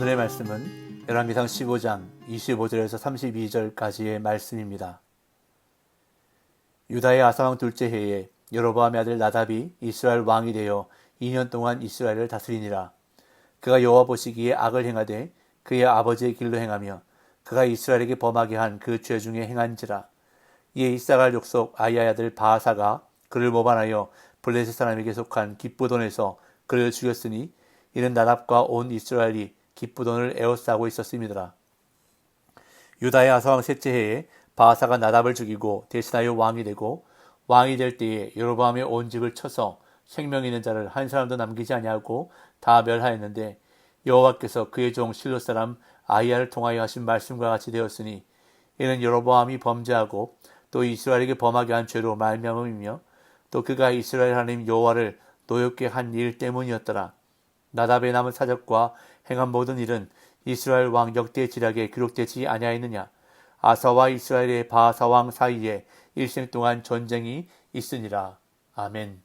오늘의 말씀은 열왕기상 15장 25절에서 32절까지의 말씀입니다. 유다의 아사왕 둘째 해에 여로보암의 아들 나답이 이스라엘 왕이 되어 2년 동안 이스라엘을 다스리니라. 그가 여호와 보시기에 악을 행하되 그의 아버지의 길로 행하며 그가 이스라엘에게 범하게 한 그 죄 중에 행한지라. 이에 이사갈 족속 아이의 아들 바하사가 그를 모반하여 블레셋 사람에게 속한 기쁘돈에서 그를 죽였으니 이는 나답과 온 이스라엘이 기쁘돈을 에워싸고 있었습니다. 유다의 아사왕 셋째 해에 바하사가 나답을 죽이고 대신하여 왕이 되고 왕이 될 때에 여로보암의 온 집을 쳐서 생명 있는 자를 한 사람도 남기지 아니하고 다 멸하였는데 여호와께서 그의 종 실로 사람 아이야를 통하여 하신 말씀과 같이 되었으니 이는 여로보암이 범죄하고 또 이스라엘에게 범하게 한 죄로 말미암음이며 또 그가 이스라엘 하나님 여호와를 노엽게 한 일 때문이었더라. 나답의 남은 사적과 행한 모든 일은 이스라엘 왕 역대 지략에 기록되지 아니하였느냐. 아사와 이스라엘의 바하사 왕 사이에 일생 동안 전쟁이 있으니라. 아멘.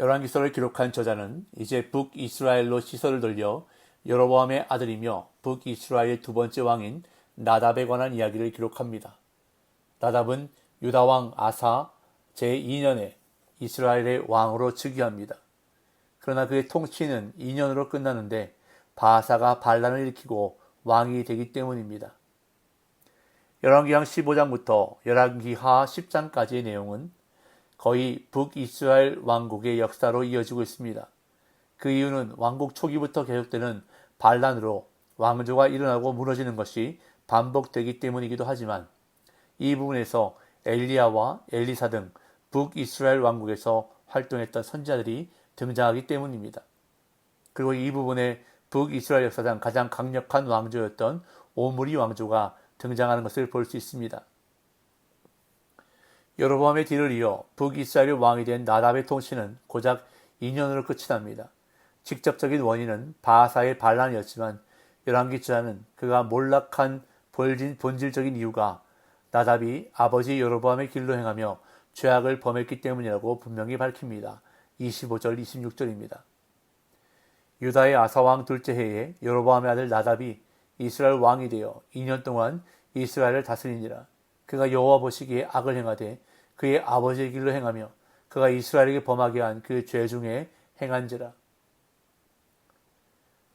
열왕기서를 기록한 저자는 이제 북이스라엘로 시설을 돌려 여로보암의 아들이며 북이스라엘의 두 번째 왕인 나답에 관한 이야기를 기록합니다. 나답은 유다 왕 아사 제2년에 이스라엘의 왕으로 즉위합니다. 그러나 그의 통치는 2년으로 끝나는데 바사가 반란을 일으키고 왕이 되기 때문입니다. 열왕기상 15장부터 열왕기하 10장까지의 내용은 거의 북이스라엘 왕국의 역사로 이어지고 있습니다. 그 이유는 왕국 초기부터 계속되는 반란으로 왕조가 일어나고 무너지는 것이 반복되기 때문이기도 하지만 이 부분에서 엘리야와 엘리사 등 북이스라엘 왕국에서 활동했던 선지자들이 등장하기 때문입니다. 그리고 이 부분에 북이스라엘 역사상 가장 강력한 왕조였던 오므리 왕조가 등장하는 것을 볼 수 있습니다. 여로보암의 뒤를 이어 북이스라엘 왕이 된 나답의 통치는 고작 2년으로 끝이 납니다. 직접적인 원인은 바사의 반란이었지만 열왕기 기자는 그가 몰락한 본질적인 이유가 나답이 아버지 여로보암의 길로 행하며 죄악을 범했기 때문이라고 분명히 밝힙니다. 25절 26절입니다. 유다의 아사왕 둘째 해에 여로보암의 아들 나답이 이스라엘 왕이 되어 2년 동안 이스라엘을 다스리니라. 그가 여호와 보시기에 악을 행하되 그의 아버지의 길로 행하며 그가 이스라엘에게 범하게 한 그 죄 중에 행한지라.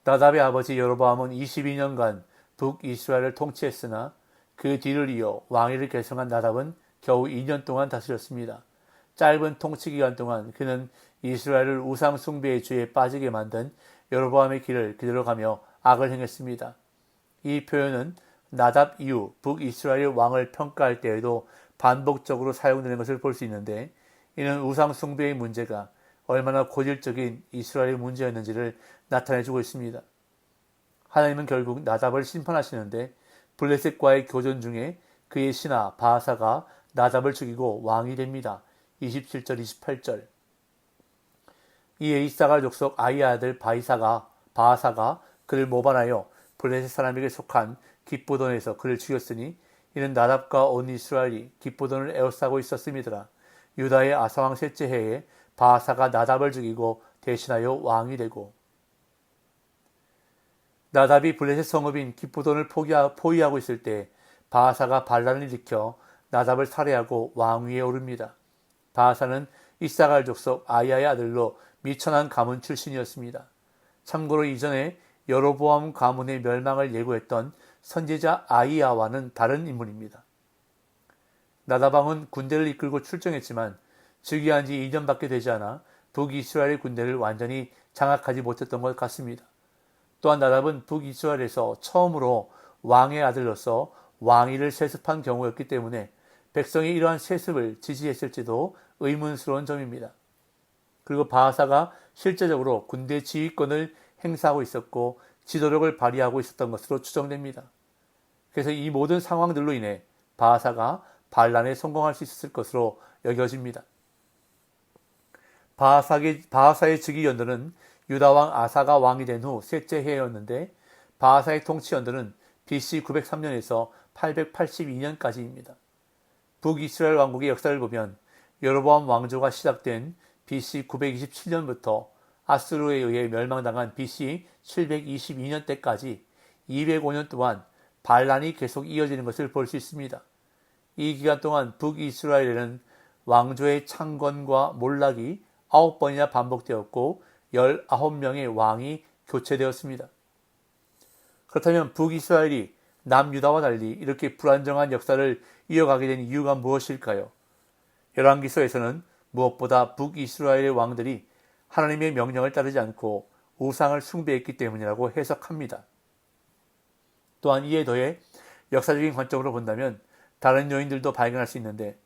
나답의 아버지 여로보암은 22년간 북이스라엘을 통치했으나 그 뒤를 이어 왕위를 계승한 나답은 겨우 2년 동안 다스렸습니다. 짧은 통치 기간 동안 그는 이스라엘을 우상 숭배의 죄에 빠지게 만든 여로보암의 길을 그대로 가며 악을 행했습니다. 이 표현은 나답 이후 북이스라엘 왕을 평가할 때에도 반복적으로 사용되는 것을 볼 수 있는데 이는 우상 숭배의 문제가 얼마나 고질적인 이스라엘의 문제였는지를 나타내주고 있습니다. 하나님은 결국 나답을 심판하시는데 블레셋과의 교전 중에 그의 신하 바하사가 나답을 죽이고 왕이 됩니다. 27절 28절 이에 이사가 족속 아이 아들 바이사가 바하사가 그를 모반하여 블레셋 사람에게 속한 기쁘돈에서 그를 죽였으니 이는 나답과 온 이스라엘이 기쁘돈을 에워싸고 있었음이더라. 유다의 아사왕 셋째 해에 바하사가 나답을 죽이고 대신하여 왕이 되고 나답이 블레셋 성읍인 기쁘돈을 포위하고 있을 때 바하사가 반란을 일으켜 나답을 살해하고 왕위에 오릅니다. 바하사는 이사갈 족속 아이야의 아들로 미천한 가문 출신이었습니다. 참고로 이전에 여로보암 가문의 멸망을 예고했던 선지자 아이야와는 다른 인물입니다. 나다방은 군대를 이끌고 출정했지만 즉위한 지 2년밖에 되지 않아 북이스라엘 군대를 완전히 장악하지 못했던 것 같습니다. 또한 나답은 북이스라엘에서 처음으로 왕의 아들로서 왕위를 세습한 경우였기 때문에 백성이 이러한 세습을 지지했을지도 의문스러운 점입니다. 그리고 바하사가 실제적으로 군대 지휘권을 행사하고 있었고 지도력을 발휘하고 있었던 것으로 추정됩니다. 그래서 이 모든 상황들로 인해 바하사가 반란에 성공할 수 있었을 것으로 여겨집니다. 바하사의, 바하사의 즉위 연도는 유다왕 아사가 왕이 된 후 셋째 해였는데 바하사의 통치 연도는 BC 903년에서 882년까지입니다. 북이스라엘 왕국의 역사를 보면 여로보암 왕조가 시작된 BC 927년부터 아스루에 의해 멸망당한 BC 722년 때까지 205년 동안 반란이 계속 이어지는 것을 볼 수 있습니다. 이 기간 동안 북이스라엘에는 왕조의 창건과 몰락이 9번이나 반복되었고 19명의 왕이 교체되었습니다. 그렇다면 북이스라엘이 남유다와 달리 이렇게 불안정한 역사를 이어가게 된 이유가 무엇일까요? 열왕기서에서는 무엇보다 북이스라엘의 왕들이 하나님의 명령을 따르지 않고 우상을 숭배했기 때문이라고 해석합니다. 또한 이에 더해 역사적인 관점으로 본다면 다른 요인들도 발견할 수 있는데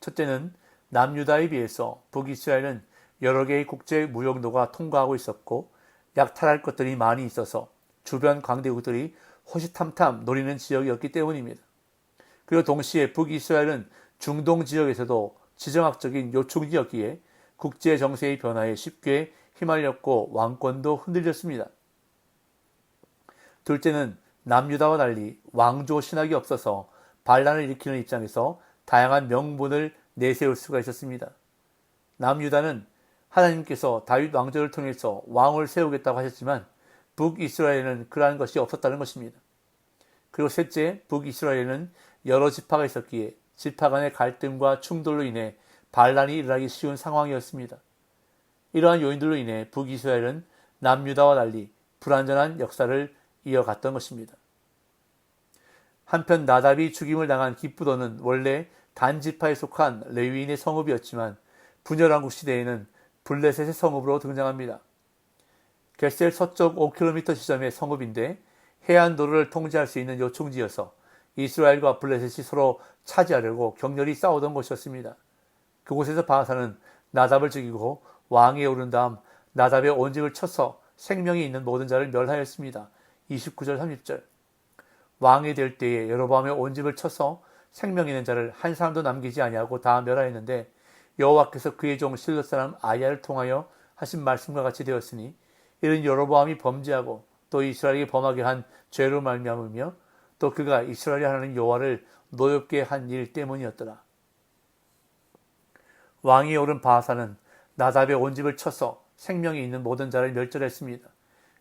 첫째는 남유다에 비해서 북이스라엘은 여러 개의 국제 무역로가 통과하고 있었고 약탈할 것들이 많이 있어서 주변 강대국들이 호시탐탐 노리는 지역이었기 때문입니다. 그리고 동시에 북이스라엘은 중동 지역에서도 지정학적인 요충지였기에 국제 정세의 변화에 쉽게 휘말렸고 왕권도 흔들렸습니다. 둘째는 남유다와 달리 왕조 신학이 없어서 반란을 일으키는 입장에서 다양한 명분을 내세울 수가 있었습니다. 남유다는 하나님께서 다윗 왕조를 통해서 왕을 세우겠다고 하셨지만 북이스라엘은 그러한 것이 없었다는 것입니다. 그리고 셋째, 북이스라엘은 여러 지파가 있었기에 지파 간의 갈등과 충돌로 인해 반란이 일어나기 쉬운 상황이었습니다. 이러한 요인들로 인해 북이스라엘은 남유다와 달리 불완전한 역사를 이어갔던 것입니다. 한편 나답이 죽임을 당한 기쁘도는 원래 단지파에 속한 레위인의 성읍이었지만 분열왕국 시대에는 블레셋의 성읍으로 등장합니다. 겟셀 서쪽 5km 지점의 성읍인데 해안도로를 통제할 수 있는 요충지여서 이스라엘과 블레셋이 서로 차지하려고 격렬히 싸우던 곳이었습니다. 그곳에서 바하사는 나답을 죽이고 왕위에 오른 다음 나답의 온직을 쳐서 생명이 있는 모든 자를 멸하였습니다. 29절 30절 왕이 될 때에 여로보암의 온집을 쳐서 생명 있는 자를 한 사람도 남기지 아니하고 다 멸하였는데 여호와께서 그의 종 실로 사람 아야를 통하여 하신 말씀과 같이 되었으니 이는 여로보암이 범죄하고 또 이스라엘이 범하게 한 죄로 말미암으며 또 그가 이스라엘이 하나님 여호와를 노엽게 한 일 때문이었더라. 왕이 오른 바하사는 나답의 온 집을 쳐서 생명이 있는 모든 자를 멸절했습니다.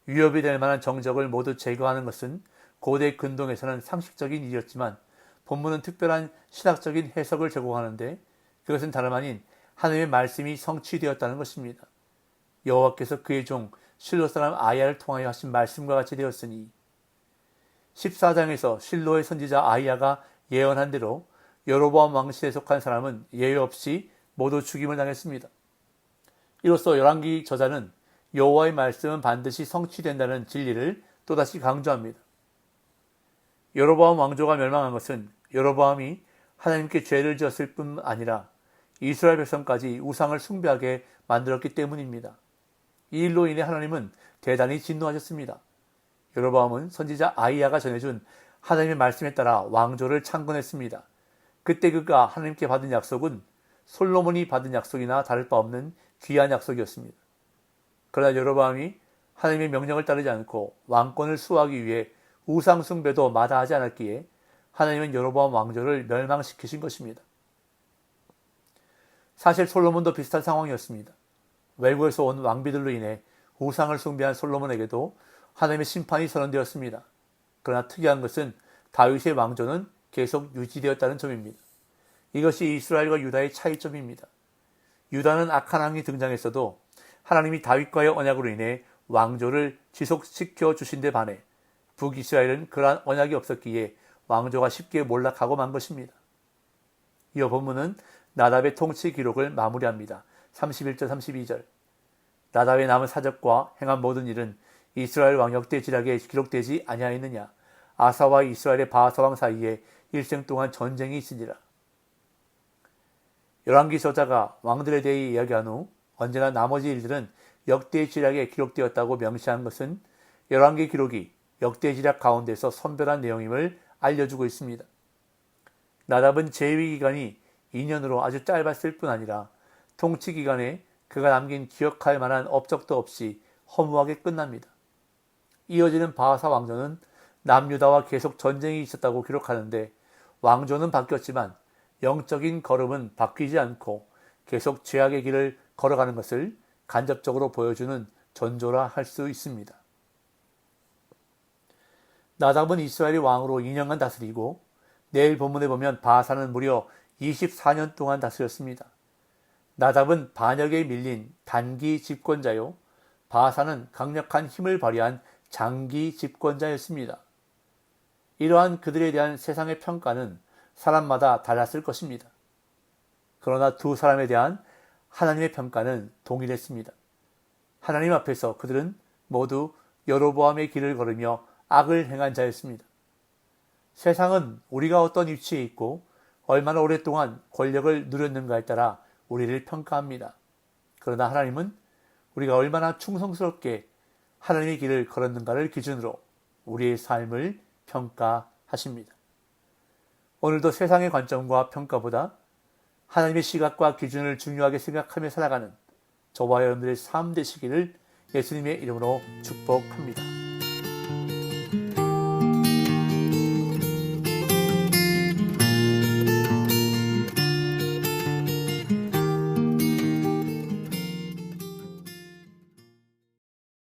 위협이 될 만한 정적을 모두 제거하는 것은 고대 근동에서는 상식적인 일이었지만 본문은 특별한 신학적인 해석을 제공하는데 그것은 다름 아닌 하나님의 말씀이 성취되었다는 것입니다. 여호와께서 그의 종 실로 사람 아이야를 통하여 하신 말씀과 같이 되었으니 14장에서 실로의 선지자 아이야가 예언한 대로 여로보암 왕실에 속한 사람은 예외 없이 모두 죽임을 당했습니다. 이로써 열왕기 저자는 여호와의 말씀은 반드시 성취된다는 진리를 또다시 강조합니다. 여로보암 왕조가 멸망한 것은 여로보암이 하나님께 죄를 지었을 뿐 아니라 이스라엘 백성까지 우상을 숭배하게 만들었기 때문입니다. 이 일로 인해 하나님은 대단히 진노하셨습니다. 여로보암은 선지자 아이야가 전해준 하나님의 말씀에 따라 왕조를 창건했습니다. 그때 그가 하나님께 받은 약속은 솔로몬이 받은 약속이나 다를 바 없는 귀한 약속이었습니다. 그러나 여로보암이 하나님의 명령을 따르지 않고 왕권을 수호하기 위해 우상 숭배도 마다하지 않았기에 하나님은 여로보암 왕조를 멸망시키신 것입니다. 사실 솔로몬도 비슷한 상황이었습니다. 외국에서 온 왕비들로 인해 우상을 숭배한 솔로몬에게도 하나님의 심판이 선언되었습니다. 그러나 특이한 것은 다윗의 왕조는 계속 유지되었다는 점입니다. 이것이 이스라엘과 유다의 차이점입니다. 유다는 악한 왕이 등장했어도 하나님이 다윗과의 언약으로 인해 왕조를 지속시켜 주신 데 반해 북이스라엘은 그러한 언약이 없었기에 왕조가 쉽게 몰락하고 만 것입니다. 이어 본문은 나답의 통치 기록을 마무리합니다. 31절 32절 나답의 남은 사적과 행한 모든 일은 이스라엘 왕 역대 지략에 기록되지 아니하였느냐 아사와 이스라엘의 바하사 왕 사이에 일생 동안 전쟁이 있으니라. 열왕기 저자가 왕들에 대해 이야기한 후 언제나 나머지 일들은 역대 지략에 기록되었다고 명시한 것은 열왕기 기록이 역대 지략 가운데서 선별한 내용임을 알려주고 있습니다. 나답은 재위 기간이 2년으로 아주 짧았을 뿐 아니라 통치 기간에 그가 남긴 기억할 만한 업적도 없이 허무하게 끝납니다. 이어지는 바하사 왕조는 남유다와 계속 전쟁이 있었다고 기록하는데 왕조는 바뀌었지만 영적인 걸음은 바뀌지 않고 계속 죄악의 길을 걸어가는 것을 간접적으로 보여주는 전조라 할 수 있습니다. 나답은 이스라엘의 왕으로 2년간 다스리고 내일 본문에 보면 바사는 무려 24년 동안 다스렸습니다. 나답은 반역에 밀린 단기 집권자요. 바사는 강력한 힘을 발휘한 장기 집권자였습니다. 이러한 그들에 대한 세상의 평가는 사람마다 달랐을 것입니다. 그러나 두 사람에 대한 하나님의 평가는 동일했습니다. 하나님 앞에서 그들은 모두 여로보암의 길을 걸으며 악을 행한 자였습니다. 세상은 우리가 어떤 위치에 있고 얼마나 오랫동안 권력을 누렸는가에 따라 우리를 평가합니다. 그러나 하나님은 우리가 얼마나 충성스럽게 하나님의 길을 걸었는가를 기준으로 우리의 삶을 평가하십니다. 오늘도 세상의 관점과 평가보다 하나님의 시각과 기준을 중요하게 생각하며 살아가는 저와 여러분들의 삶 되시기를 예수님의 이름으로 축복합니다.